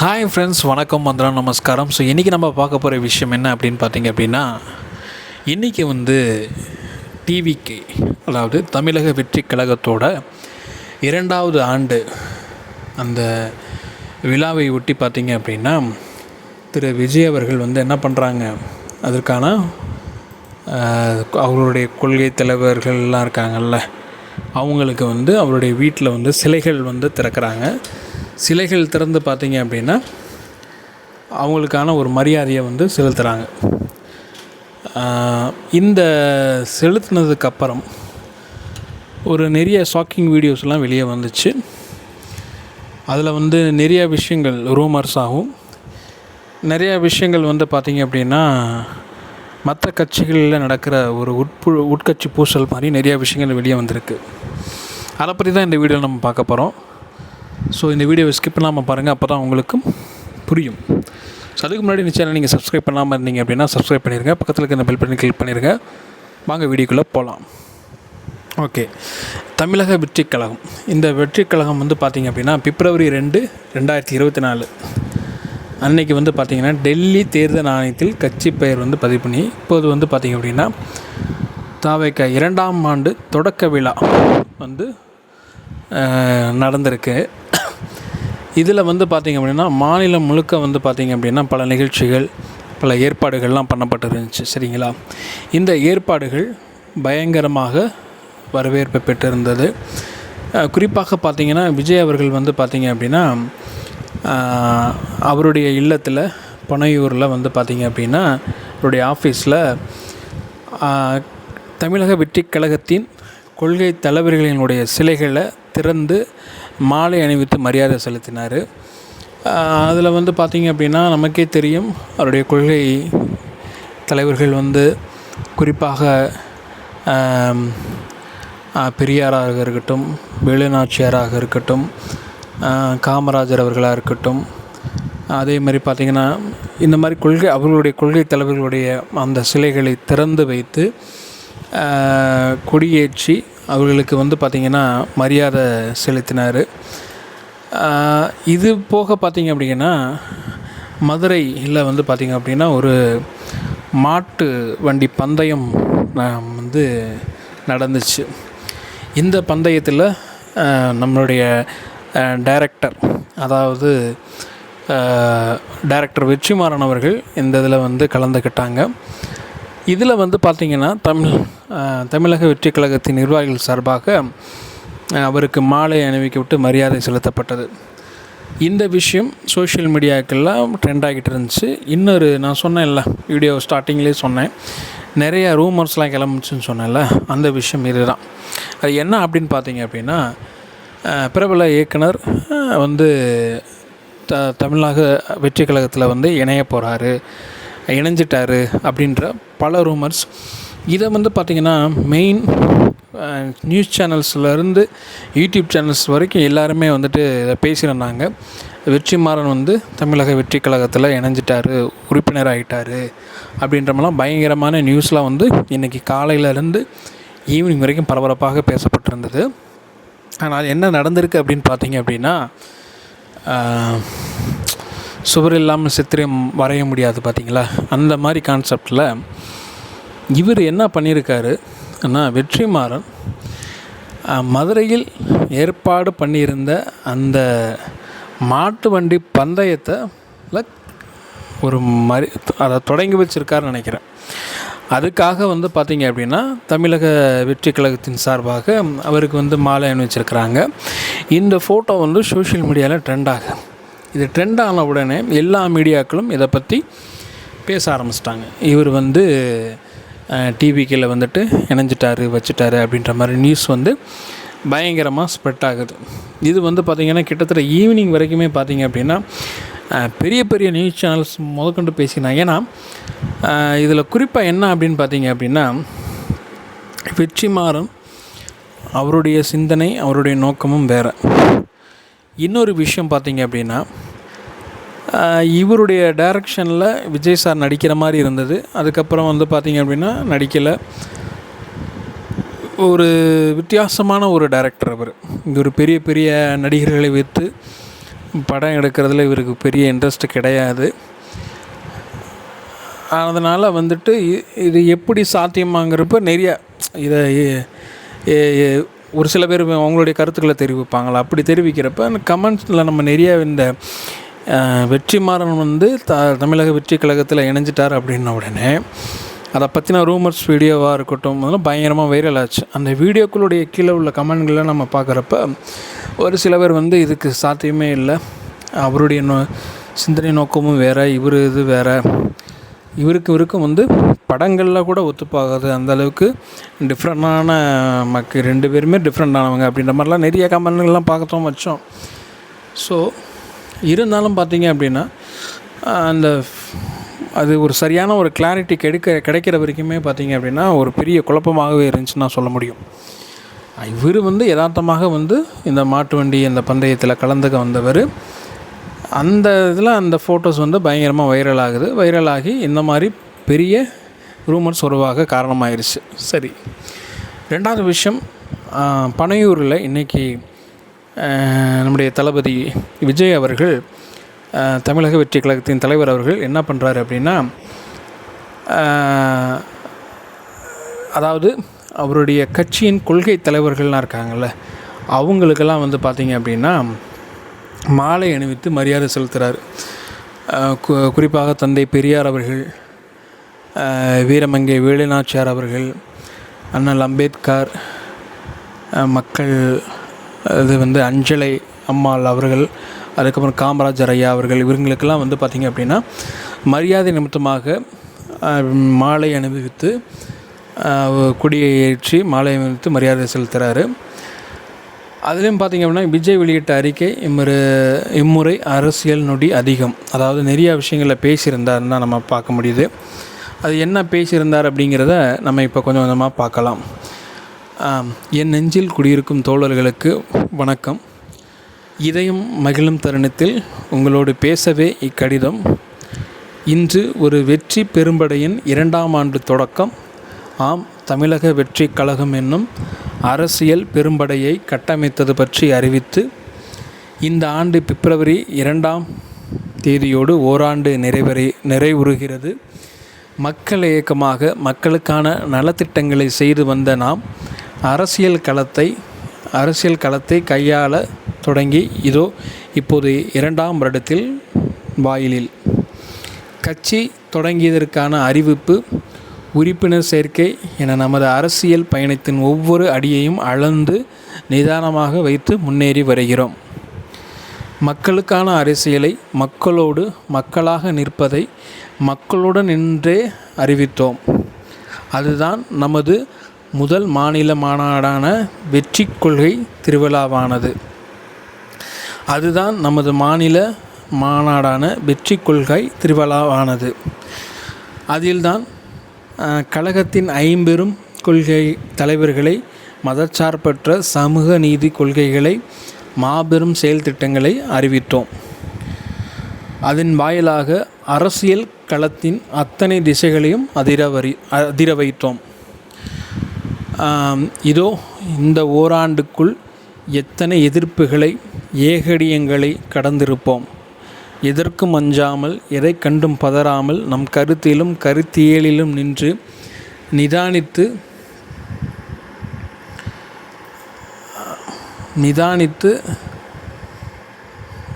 Hi friends வணக்கம் வந்தனம் நமஸ்காரம். ஸோ இன்றைக்கி நம்ம பார்க்க போகிற விஷயம் என்ன அப்படின்னு பார்த்தீங்க அப்படின்னா இன்றைக்கி வந்து டிவிக்கு அதாவது தமிழக வெற்றி கழகத்தோட இரண்டாவது ஆண்டு அந்த விழாவை ஒட்டி பார்த்தீங்க அப்படின்னா திரு விஜய் அவர்கள் வந்து என்ன பண்ணுறாங்க அதற்கான அவருடைய கொள்கை தலைவர்கள்லாம் இருக்காங்கல்ல அவங்களுக்கு வந்து அவருடைய வீட்டில் வந்து சிலைகள் வந்து திறக்கிறாங்க. சிலைகள் திறந்து பார்த்தீங்க அப்படின்னா அவங்களுக்கான ஒரு மரியாதையை வந்து செலுத்துகிறாங்க இந்த செலுத்தினதுக்கப்புறம் ஒரு நிறைய ஷாக்கிங் வீடியோஸ்லாம் வெளியே வந்துச்சு. அதில் வந்து நிறைய விஷயங்கள் ரூமர்ஸ் ஆகும். நிறைய விஷயங்கள் வந்து பார்த்திங்க அப்படின்னா மற்ற கட்சிகளில் நடக்கிற ஒரு உட்பு உட்கட்சி பூசல் மாதிரி நிறைய விஷயங்கள் வெளியே வந்திருக்கு. அதை பற்றி தான் இந்த வீடியோவில் நம்ம பார்க்க போகிறோம் ஸோ இந்த வீடியோவை ஸ்கிப் பண்ணாமல் பாருங்கள் அப்போ தான் உங்களுக்கும் புரியும். ஸோ அதுக்கு முன்னாடி இந்த சேனல் நீங்கள் சப்ஸ்கிரைப் பண்ணாமல் இருந்தீங்க அப்படின்னா சப்ஸ்கிரைப் பண்ணிடுங்க பக்கத்தில் இருக்க இந்த பெல் பண்ணி கிளிக் பண்ணிடுங்க வாங்க வீடியோக்குள்ளே போகலாம் ஓகே தமிழக வெற்றிக் கழகம் இந்த வெற்றி கழகம் வந்து பார்த்திங்க அப்படின்னா பிப்ரவரி ரெண்டு ரெண்டாயிரத்தி இருபத்தி நாலு. அன்னைக்கு வந்து பார்த்திங்கன்னா டெல்லி தேர்தல் ஆணையத்தில் கட்சி பெயர் வந்து பதிவு பண்ணி இப்போது வந்து பார்த்திங்க அப்படின்னா தாவேக்க இரண்டாம் ஆண்டு தொடக்க விழா வந்து நடந்திருக்கு. இதில் வந்து பார்த்திங்க அப்படின்னா மாநிலம் முழுக்க வந்து பார்த்திங்க அப்படின்னா பல நிகழ்ச்சிகள் பல ஏற்பாடுகள்லாம் பண்ணப்பட்டு இருந்துச்சு சரிங்களா? இந்த ஏற்பாடுகள் பயங்கரமாக வரவேற்பு பெற்றிருந்தது. குறிப்பாக பார்த்திங்கன்னா விஜய் அவர்கள் வந்து பார்த்திங்க அப்படின்னா அவருடைய இல்லத்தில் பனையூரில் வந்து பார்த்திங்க அப்படின்னா அவருடைய ஆஃபீஸில் தமிழக வெற்றி கழகத்தின் கொள்கை தலைவர்களினுடைய சிலைகளை திறந்து மாலை அணிவித்து மரியாதை செலுத்தினார். அதில் வந்து பார்த்திங்க அப்படின்னா நமக்கே தெரியும் அவருடைய கொள்கை தலைவர்கள் வந்து குறிப்பாக பெரியாராக இருக்கட்டும் வேலுநாச்சியாராக இருக்கட்டும் காமராஜர் அவர்களாக இருக்கட்டும் அதே மாதிரி பார்த்திங்கன்னா இந்த மாதிரி கொள்கை அவர்களுடைய கொள்கை தலைவர்களுடைய அந்த சிலைகளை திறந்து வைத்து கொடியேற்றி அவர்களுக்கு வந்து பார்த்திங்கன்னா மரியாதை செலுத்தினார். இது போக பார்த்திங்க அப்படின்னா மதுரையில் வந்து பார்த்திங்க அப்படின்னா ஒரு மாட்டு வண்டி பந்தயம் வந்து நடந்துச்சு. இந்த பந்தயத்தில் நம்மளுடைய டைரக்டர் அதாவது டைரக்டர் வெற்றிமாறன் அவர்கள் இந்த இதில் வந்து கலந்துக்கிட்டாங்க. இதில் வந்து பார்த்திங்கன்னா தமிழ் தமிழக வெற்றி கழகத்தின் நிர்வாகிகள் சார்பாக அவருக்கு மாலை அணிவிக்கப்பட்டு மரியாதை செலுத்தப்பட்டது. இந்த விஷயம் சோஷியல் மீடியாக்கெல்லாம் ட்ரெண்ட் ஆகிட்டு இருந்துச்சு. இன்னொரு நான் சொன்னேன்ல வீடியோ ஸ்டார்டிங்லேயே சொன்னேன். நிறைய ரூமர்ஸ்லாம் கிளம்பிச்சுன்னு சொன்னேன்ல அந்த விஷயம் இதுதான். அது என்ன அப்படின்னு பார்த்தீங்க அப்படின்னா பிரபல இயக்குனர் வந்து த தமிழக வெற்றி கழகத்தில் வந்து இணைய போகிறாரு இணைஞ்சிட்டாரு அப்படின்ற பல ரூமர்ஸ் இதை வந்து பார்த்திங்கன்னா மெயின் நியூஸ் சேனல்ஸ்லேருந்து யூடியூப் சேனல்ஸ் வரைக்கும் எல்லாருமே வந்துட்டு இதை பேசியிருந்தாங்க. வெற்றிமாறன் வந்து தமிழக வெற்றி கழகத்தில் இணைஞ்சிட்டார் உறுப்பினர் ஆகிட்டார் அப்படின்றமெல்லாம் பயங்கரமான நியூஸ்லாம் வந்து இன்றைக்கி காலையிலேருந்து ஈவினிங் வரைக்கும் பரபரப்பாக பேசப்பட்டிருந்தது. ஆனால் என்ன நடந்திருக்கு அப்படின்னு பார்த்தீங்க அப்படின்னா சுவர் இல்லாமல் சித்திரம் வரைய முடியாது பார்த்தீங்களா? அந்த மாதிரி கான்செப்டில் இவர் என்ன பண்ணியிருக்காரு ஆனால் வெற்றிமாறன் மதுரையில் ஏற்பாடு பண்ணியிருந்த அந்த மாட்டு வண்டி பந்தயத்தை ஒரு மறி அதை தொடங்கி வச்சிருக்காருன்னு நினைக்கிறேன். அதுக்காக வந்து பார்த்திங்க அப்படின்னா தமிழக வெற்றி கழகத்தின் சார்பாக அவருக்கு வந்து மாலை அணிவிச்சிருக்கிறாங்க. இந்த ஃபோட்டோ வந்து சோஷியல் மீடியாவில் ட்ரெண்ட் ஆகும் இது ட்ரெண்ட் ஆன உடனே எல்லா மீடியாக்களும் இதை பற்றி பேச ஆரம்பிச்சிட்டாங்க. இவர் வந்து டிவிக்கில் வந்துட்டு இணைஞ்சிட்டாரு வச்சுட்டாரு அப்படின்ற மாதிரி நியூஸ் வந்து பயங்கரமாக ஸ்ப்ரெட் ஆகுது. இது வந்து பார்த்திங்கன்னா கிட்டத்தட்ட ஈவினிங் வரைக்குமே பார்த்திங்க அப்படின்னா பெரிய பெரிய நியூஸ் சேனல்ஸ் முதற்கொண்டு பேசினாங்க ஏன்னா இதில் குறிப்பாக என்ன அப்படின்னு பார்த்தீங்க அப்படின்னா வெற்றிமாறன் அவருடைய சிந்தனை அவருடைய நோக்கமும் வேறு. இன்னொரு விஷயம் பார்த்தீங்க அப்படின்னா இவருடைய டைரக்ஷனில் விஜய் சார் நடிக்கிற மாதிரி இருந்தது. அதுக்கப்புறம் வந்து பார்த்தீங்க அப்படின்னா நடிக்கலை. ஒரு வித்தியாசமான ஒரு டைரக்டர் அவர். இங்கே ஒரு பெரிய பெரிய நடிகர்களை வைத்து படம் எடுக்கிறதுல இவருக்கு பெரிய இன்ட்ரெஸ்ட் கிடையாது. அதனால் வந்துட்டு இது எப்படி சாத்தியமாங்கிறப்ப நிறைய இதை ஒரு சில பேர் அவங்களுடைய கருத்துக்களை தெரிவிப்பாங்களா? அப்படி தெரிவிக்கிறப்ப அந்த கமெண்ட்ஸில் நம்ம நிறைய இந்த வெற்றிமாறன் வந்து த தமிழக வெற்றி கழகத்தில் இணைஞ்சிட்டார் அப்படின்ன உடனே அதை பற்றின ரூமர்ஸ் வீடியோவாக இருக்கட்டும் அதெல்லாம் பயங்கரமாக வைரல் ஆச்சு. அந்த வீடியோக்களுடைய கீழே உள்ள கமெண்ட்களை நம்ம பார்க்குறப்ப ஒரு சில பேர் வந்து இதுக்கு சாத்தியமே இல்லை. அவருடைய நோ சிந்தனை நோக்கமும் வேறு இவர் இது வேறு. இவருக்கு இவருக்கும் வந்து படங்களில் கூட ஒத்துப்பாகாது. அந்த அளவுக்கு டிஃப்ரெண்டான மக்கள் ரெண்டு பேருமே டிஃப்ரெண்டானவங்க அப்படின்ற மாதிரிலாம் நிறைய கமெண்ட்கள்லாம் பார்க்கத்தான் வச்சோம். ஸோ இருந்தாலும் பார்த்தீங்க அப்படின்னா அந்த அது ஒரு சரியான ஒரு கிளாரிட்டி கிடைக்க கிடைக்கிற வரைக்குமே பார்த்தீங்க அப்படின்னா ஒரு பெரிய குழப்பமாகவே இருந்துச்சுன்னு நான் சொல்ல முடியும். இவர் வந்து யதார்த்தமாக வந்து இந்த மாட்டு வண்டி இந்த பந்தயத்தில் கலந்துக்க வந்தவர். அந்த இதில் அந்த ஃபோட்டோஸ் வந்து பயங்கரமாக வைரல் ஆகுது. வைரல் ஆகி இந்த மாதிரி பெரிய ரூமர்ஸ் உருவாக காரணமாயிருச்சு. சரி. ரெண்டாவது விஷயம் பனையூரில் இன்றைக்கி நம்முடைய தளபதி விஜய் அவர்கள் தமிழக வெற்றி கழகத்தின் தலைவர் அவர்கள் என்ன பண்ணுறாரு அப்படின்னா அதாவது அவருடைய கட்சியின் கொள்கை தலைவர்கள்லாம் இருக்காங்கல்ல அவங்களுக்கெல்லாம் வந்து பார்த்திங்க அப்படின்னா மாலை அணிவித்து மரியாதை செலுத்துகிறார் குறிப்பாக தந்தை பெரியார் அவர்கள் வீரமங்கை வேலுநாச்சியார் அவர்கள் அண்ணல் அம்பேத்கர் மக்கள் இது வந்து அஞ்சலை அம்மாள் அவர்கள் அதுக்கப்புறம் காமராஜர் ஐயா அவர்கள் இவங்களுக்கெல்லாம் வந்து பார்த்திங்க அப்படின்னா மரியாதை நிமித்தமாக மாலை அணிவித்து கொடியை ஏற்றி மாலை அணிவித்து மரியாதை செலுத்துகிறாரு அதுலேயும் பார்த்திங்க அப்படின்னா விஜய் வெளியிட்ட அறிக்கை இம்முறை இம்முறை அரசியல் நொடி அதிகம். அதாவது நிறைய விஷயங்களில் பேசியிருந்தாருன்னு தான் நம்ம பார்க்க முடியுது. அது என்ன பேசியிருந்தார் அப்படிங்கிறத நம்ம இப்போ கொஞ்சம் கொஞ்சமாக பார்க்கலாம். என் நெஞ்சில் குடியிருக்கும் தோழர்களுக்கு வணக்கம். இதயம் மகிழும் தருணத்தில் உங்களோடு பேசவே இக்கடிதம். இன்று ஒரு வெற்றி பெரும்படையின் இரண்டாம் ஆண்டு தொடக்கம். ஆம் தமிழக வெற்றி கழகம் என்னும் அரசியல் பெரும்படையை கட்டமைத்தது பற்றி அறிவித்து இந்த ஆண்டு பிப்ரவரி இரண்டாம் தேதியோடு ஓராண்டு நிறைவறை நிறைவுறுகிறது. மக்கள் இயக்கமாக மக்களுக்கான நலத்திட்டங்களை செய்து வந்த நாம் அரசியல் களத்தை அரசியல் களத்தை கையாள தொடங்கி இதோ இப்போது இரண்டாம் வருடத்தில் வாயிலில். கட்சி தொடங்கியதற்கான அறிவிப்பு உறுப்பினர் சேர்க்கை என நமது அரசியல் பயணத்தின் ஒவ்வொரு அடியையும் அளந்து நிதானமாக வைத்து முன்னேறி வருகிறோம். மக்களுக்கான அரசியலை மக்களோடு மக்களாக நிற்பதை மக்களுடன் நின்றே அறிவித்தோம். அதுதான் நமது முதல் மாநில மாநாடான வெற்றி கொள்கை திருவிழாவானது. அதுதான் நமது மாநில மாநாடான வெற்றி கொள்கை திருவிழாவானது. அதில்தான் கழகத்தின் ஐம்பெரும் கொள்கை தலைவர்களை மதச்சார்பற்ற சமூக நீதி கொள்கைகளை மாபெரும் செயல் திட்டங்களை அறிவித்தோம். அதன் வாயிலாக அரசியல் களத்தின் அத்தனை திசைகளையும் அதிர வரி அதிர வைத்தோம். இதோ இந்த ஓராண்டுக்குள் எத்தனை எதிர்ப்புகளை ஏகடியங்களை கடந்திருப்போம். எதற்கும் அஞ்சாமல் எதை கண்டும் பதறாமல் நம் கருத்திலும் கருத்தியலிலும் நின்று நிதானித்து நிதானித்து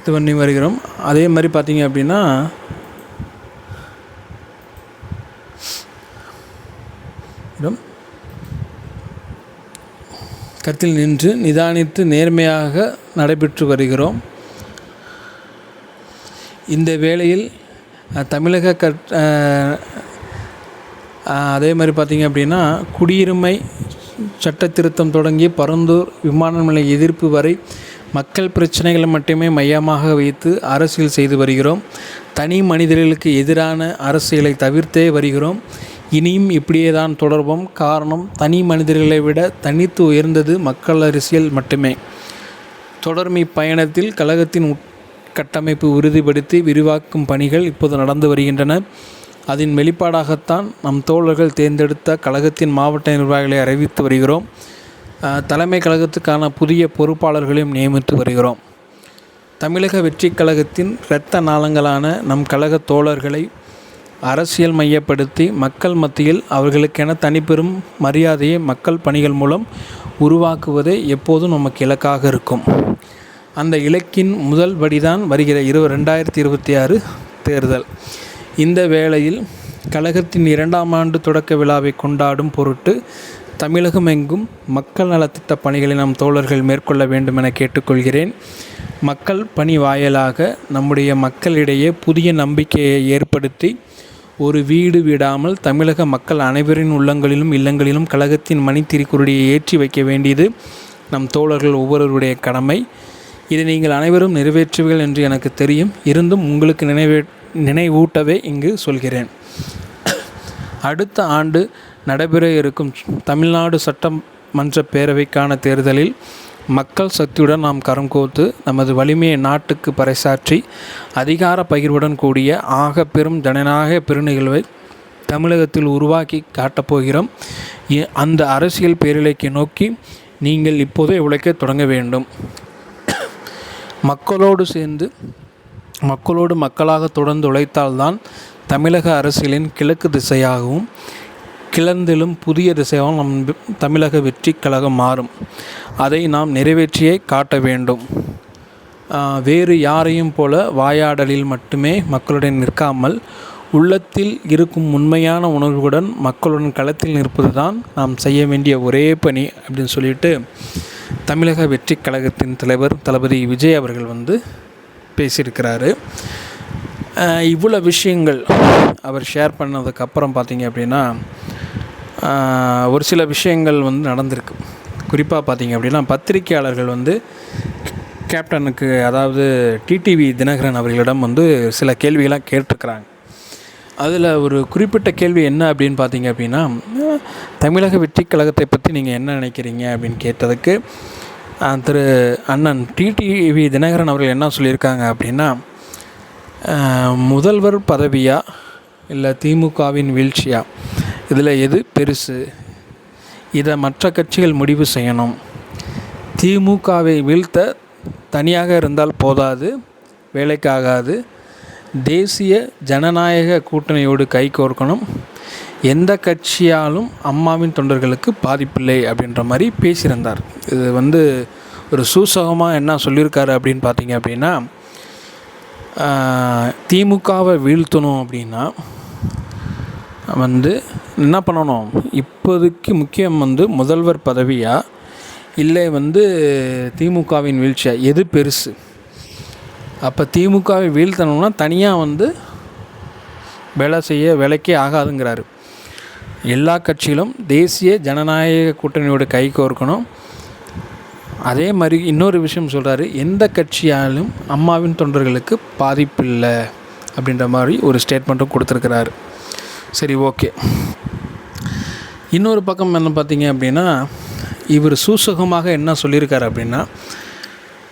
இது பண்ணி வருகிறோம். அதே மாதிரி பார்த்தீங்க அப்படின்னா கருத்தில் நின்று நிதானித்து நேர்மையாக நடைபெற்று வருகிறோம். இந்த வேளையில் தமிழக கட் அதே மாதிரி பார்த்திங்க அப்படின்னா குடியுரிமை சட்ட திருத்தம் தொடங்கி பரந்தூர் விமான நிலைய எதிர்ப்பு வரை மக்கள் பிரச்சனைகளை மட்டுமே மையமாக வைத்து அரசியல் செய்து வருகிறோம். தனி மனிதர்களுக்கு எதிரான அரசியலை தவிர்த்தே வருகிறோம். இனியும் இப்படியே தான் தொடர்போம் காரணம் தனி மனிதர்களை விட தனித்து உயர்ந்தது மக்கள் அரசியல் மட்டுமே. தொடர்மை பயணத்தில் கழகத்தின் உட்கட்டமைப்பு உறுதிப்படுத்தி விரிவாக்கும் பணிகள் இப்போது நடந்து வருகின்றன. அதன் வெளிப்பாடாகத்தான் நம் தோழர்கள் தேர்ந்தெடுத்த கழகத்தின் மாவட்ட நிர்வாகிகளை அறிவித்து வருகிறோம். தலைமை கழகத்துக்கான புதிய பொறுப்பாளர்களையும் நியமித்து வருகிறோம். தமிழக வெற்றி கழகத்தின் இரத்த நாளங்களான நம் கழக தோழர்களை அரசியல் மையப்படுத்தி மக்கள் மத்தியில் அவர்களுக்கென தனிப்பெரும் மரியாதையை மக்கள் பணிகள் மூலம் உருவாக்குவதே எப்போதும் நமக்கு இலக்காக இருக்கும். அந்த இலக்கின் முதல் படிதான் வருகிற இரு ரெண்டாயிரத்தி இருபத்தி ஆறு தேர்தல். இந்த வேளையில் கழகத்தின் இரண்டாம் ஆண்டு தொடக்க விழாவை கொண்டாடும் பொருட்டு தமிழகம் எங்கும் மக்கள் நலத்திட்ட பணிகளை நம் தோழர்கள் மேற்கொள்ள வேண்டும் என கேட்டுக்கொள்கிறேன். மக்கள் பணி வாயிலாக நம்முடைய மக்களிடையே புதிய நம்பிக்கையை ஏற்படுத்தி ஒரு வீடு விடாமல் தமிழக மக்கள் அனைவரின் உள்ளங்களிலும் இல்லங்களிலும் கழகத்தின் மணித்திரிக்குருடியை ஏற்றி வைக்க வேண்டியது நம் தோழர்கள் ஒவ்வொருவருடைய கடமை. இதை நீங்கள் அனைவரும் நிறைவேற்றுவீர்கள் என்று எனக்கு தெரியும். இருந்தும் உங்களுக்கு நினைவே நினைவூட்டவே இங்கு சொல்கிறேன். அடுத்த ஆண்டு நடைபெற இருக்கும் தமிழ்நாடு சட்டமன்ற பேரவைக்கான தேர்தலில் மக்கள் சக்தியுடன் நாம் கரம் கோத்து நமது வலிமையை நாட்டுக்கு பறைசாற்றி அதிகார பகிர்வுடன் கூடிய ஆக பெரும் ஜனநாயக பெருநிகழ்வை தமிழகத்தில் உருவாக்கி காட்டப்போகிறோம் அந்த அரசியல் பேரிலைக்கு நோக்கி நீங்கள் இப்போதே உழைக்க தொடங்க வேண்டும். மக்களோடு சேர்ந்து மக்களோடு மக்களாக தொடர்ந்து உழைத்தால்தான் தமிழக அரசியலின் கிழக்கு திசையாகவும் கிளர்ந்தெழும் புதிய திசையாகவும் நம் தமிழக வெற்றி கழகம் மாறும். அதை நாம் நிறைவேற்றியே காட்ட வேண்டும். வேறு யாரையும் போல வாயாடலில் மட்டுமே மக்களுடன் நிற்காமல் உள்ளத்தில் இருக்கும் உண்மையான உணர்வுடன் மக்களுடன் களத்தில் நிற்பது தான் நாம் செய்ய வேண்டிய ஒரே பணி அப்படின்னு சொல்லிட்டு தமிழக வெற்றி கழகத்தின் தலைவர் தளபதி விஜய் அவர்கள் வந்து பேசியிருக்கிறாரு. இவ்வளோ விஷயங்கள் அவர் ஷேர் பண்ணதுக்கப்புறம் பார்த்தீங்க அப்படின்னா ஒரு சில விஷயங்கள் வந்து நடந்திருக்கு. குறிப்பாக பார்த்தீங்க அப்படின்னா பத்திரிகையாளர்கள் வந்து கேப்டனுக்கு அதாவது டிடிவி தினகரன் அவர்களிடம் வந்து சில கேள்விகளாக கேட்டிருக்கிறாங்க. அதில் ஒரு குறிப்பிட்ட கேள்வி என்ன அப்படின்னு பார்த்தீங்க அப்படின்னா தமிழக வெற்றி கழகத்தை பற்றி நீங்கள் என்ன நினைக்கிறீங்க? அப்படின்னு கேட்டதுக்கு திரு அண்ணன் டிடிவி தினகரன் அவர்கள் என்ன சொல்லியிருக்காங்க அப்படின்னா முதல்வர் பதவியா இல்லை திமுகவின் வீழ்ச்சியா? இதில் எது பெருசு? இதை மற்ற கட்சிகள் முடிவு செய்யணும். திமுகவை வீழ்த்த தனியாக இருந்தால் போதாது வேலைக்காகாது. தேசிய ஜனநாயக கூட்டணியோடு கைகோர்க்கணும் எந்த கட்சியாலும் அம்மாவின் தொண்டர்களுக்கு பாதிப்பில்லை அப்படின்ற மாதிரி பேசியிருந்தார். இது வந்து ஒரு சூசகமாக என்ன சொல்லியிருக்காரு அப்படின்னு பார்த்தீங்க அப்படின்னா திமுகவை வீழ்த்தணும் அப்படின்னா வந்து என்ன பண்ணணும்? இப்போதைக்கு முக்கியம் வந்து முதல்வர் பதவியா? இல்லை வந்து திமுகவின் வீழ்ச்சியா? எது பெருசு? அப்போ திமுகவை வீழ்த்தணும்னா தனியாக வந்து வேலை செய்ய வேலைக்கே ஆகாதுங்கிறாரு. எல்லா கட்சிகளும் தேசிய ஜனநாயக கூட்டணியோட கை கோர்க்கணும். அதே மாதிரி இன்னொரு விஷயம் சொல்கிறாரு எந்த கட்சியாலும் அம்மாவின் தொண்டர்களுக்கு பாதிப்பில்லை அப்படின்ற மாதிரி ஒரு ஸ்டேட்மெண்ட்டும் கொடுத்துருக்கிறாரு. சரி ஓகே. இன்னொரு பக்கம் என்ன பார்த்தீங்க அப்படின்னா இவர் சூசகமாக என்ன சொல்லியிருக்காரு அப்படின்னா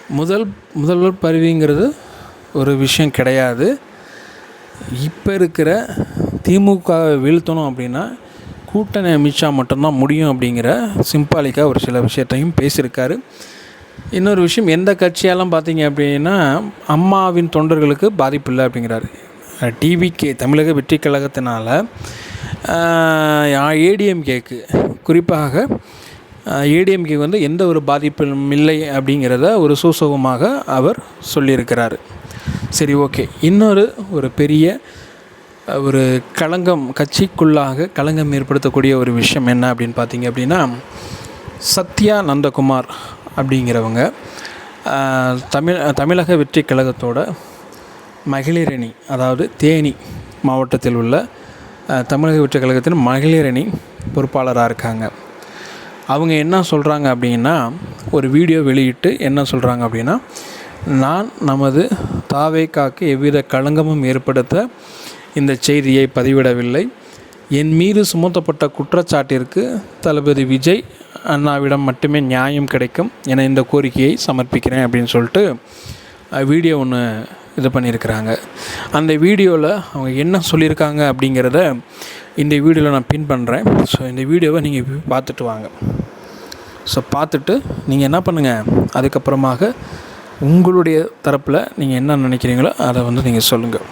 முதல் முதல்வர் பதவிங்கிறது ஒரு விஷயம் கிடையாது. இப்போ இருக்கிற திமுக வீழ்த்தணும் அப்படின்னா கூட்டணி அமித்ஷா மட்டும்தான் முடியும் அப்படிங்கிற சிம்பாலிக்காக ஒரு சில விஷயத்தையும் பேசியிருக்காரு. இன்னொரு விஷயம் எந்த கட்சியாலும் பார்த்தீங்க அப்படின்னா அம்மாவின் தொண்டர்களுக்கு பாதிப்பு இல்லை அப்படிங்கிறாரு. டிவிகே தமிழக வெற்றி கழகத்தினால் ஏடிஎம்கேக்கு குறிப்பாக ஏடிஎம்கே வந்து எந்த ஒரு பாதிப்பும் இல்லை அப்படிங்கிறத ஒரு சூசகமாக அவர் சொல்லியிருக்கிறார். சரி ஓகே. இன்னொரு ஒரு பெரிய ஒரு களங்கம் கட்சிக்குள்ளாக களங்கம் ஏற்படுத்தக்கூடிய ஒரு விஷயம் என்ன அப்படின்னு பார்த்தீங்க அப்படின்னா சத்யா நந்தகுமார் அப்படிங்கிறவங்க தமிழ் தமிழக வெற்றி கழகத்தோட மகளிரணி அதாவது தேனி மாவட்டத்தில் உள்ள தமிழக வெற்றி கழகத்தின் மகளிரணி பொறுப்பாளராக இருக்காங்க. அவங்க என்ன சொல்கிறாங்க அப்படின்னா ஒரு வீடியோ வெளியிட்டு என்ன சொல்கிறாங்க அப்படின்னா நான் நமது தாவேக்காக்கு எவ்வித களங்கமும் ஏற்படுத்த இந்த செய்தியை பதிவிடவில்லை. என் மீது சுமத்தப்பட்ட குற்றச்சாட்டிற்கு தளபதி விஜய் அண்ணாவிடம் மட்டுமே நியாயம் கிடைக்கும் என இந்த கோரிக்கையை சமர்ப்பிக்கிறேன் அப்படின்னு சொல்லிட்டு வீடியோ ஒன்று இது பண்ணியிருக்கிறாங்க. அந்த வீடியோவில் அவங்க என்ன சொல்லியிருக்காங்க அப்படிங்கிறத இந்த வீடியோவில் நான் பின் பண்ணுறேன் ஸோ இந்த வீடியோவை நீங்கள் பார்த்துட்டு வாங்க. ஸோ பார்த்துட்டு நீங்கள் என்ன பண்ணுங்கள் அதுக்கப்புறமாக உங்களுடைய தரப்பில் நீங்கள் என்ன நினைக்கிறீங்களோ அதை வந்து நீங்கள் சொல்லுங்கள்